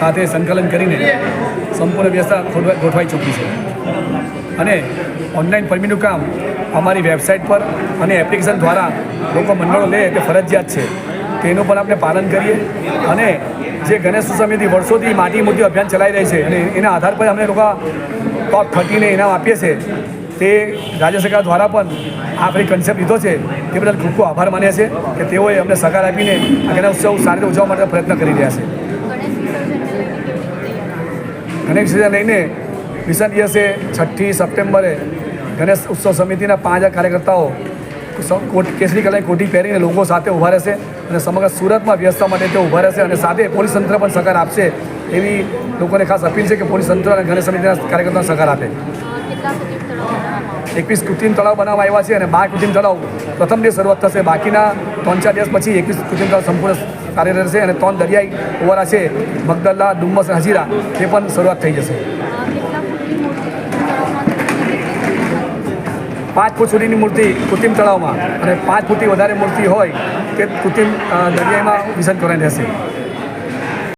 સાથે સંકલન કરીને સંપૂર્ણ વ્યવસ્થા ગોઠવાઈ ચૂકી છે. અને ઓનલાઈન પરમીનું કામ અમારી વેબસાઇટ પર અને એપ્લિકેશન દ્વારા લોકો મંડળો લે તે ફરજિયાત છે. તેનું પણ આપણે પાલન કરીએ અને જે ગણેશ સમિતિ વર્ષોથી માટી મૂર્તિ અભિયાન ચલાવી રહી છે અને એના આધાર પર અમે લોકો ટોપ થર્ટીને ઇનામ આપીએ છીએ. તે રાજ્ય સરકાર દ્વારા પણ આ આપણી કન્સેપ્ટ લીધો છે. તે બદલ ખૂબ ખૂબ આભાર માને છે કે તેઓએ અમને સહકાર આપીને આ ગણેશ ઉત્સવ સારી રીતે ઉજવવા માટે પ્રયત્ન કરી રહ્યા છે. ગણેશ વિસર્જનને લઈને વિસર્જન દિવસે છઠ્ઠી સપ્ટેમ્બરે ગણેશ ઉત્સવ સમિતિના પાંચ કાર્યકર્તાઓ કેસરી કલરની કોટી પહેરીને લોકો સાથે ઊભા રહેશે અને સમગ્ર સુરતમાં વ્યવસ્થા માટે તેઓ ઊભા રહેશે અને સાથે પોલીસ તંત્ર પણ સહકાર આપશે એવી લોકોને ખાસ અપીલ છે કે પોલીસ તંત્ર અને ગણેશ સમિતિના કાર્યકર્તાઓને સહકાર આપે. એકવીસ કૃત્રિમ તળાવ બનાવવામાં આવ્યા છે અને બાર કૃત્રિમ તળાવ પ્રથમ દિવસ શરૂઆત થશે. બાકીના ત્રણ ચાર દિવસ પછી એકવીસ તળાવ સંપૂર્ણ કાર્યરત રહેશે અને ત્રણ દરિયાઈ ઓવારા છે મગદલ્લા ડુમ્મસ હજીરા તે પણ શરૂઆત થઈ જશે. પાંચ ફૂટ સુધીની મૂર્તિ કૃત્રિમ તળાવમાં અને પાંચ ફૂટથી વધારે મૂર્તિ હોય તે કૃત્રિમ દરિયાઈમાં વિસર્જન કરવાની રહેશે.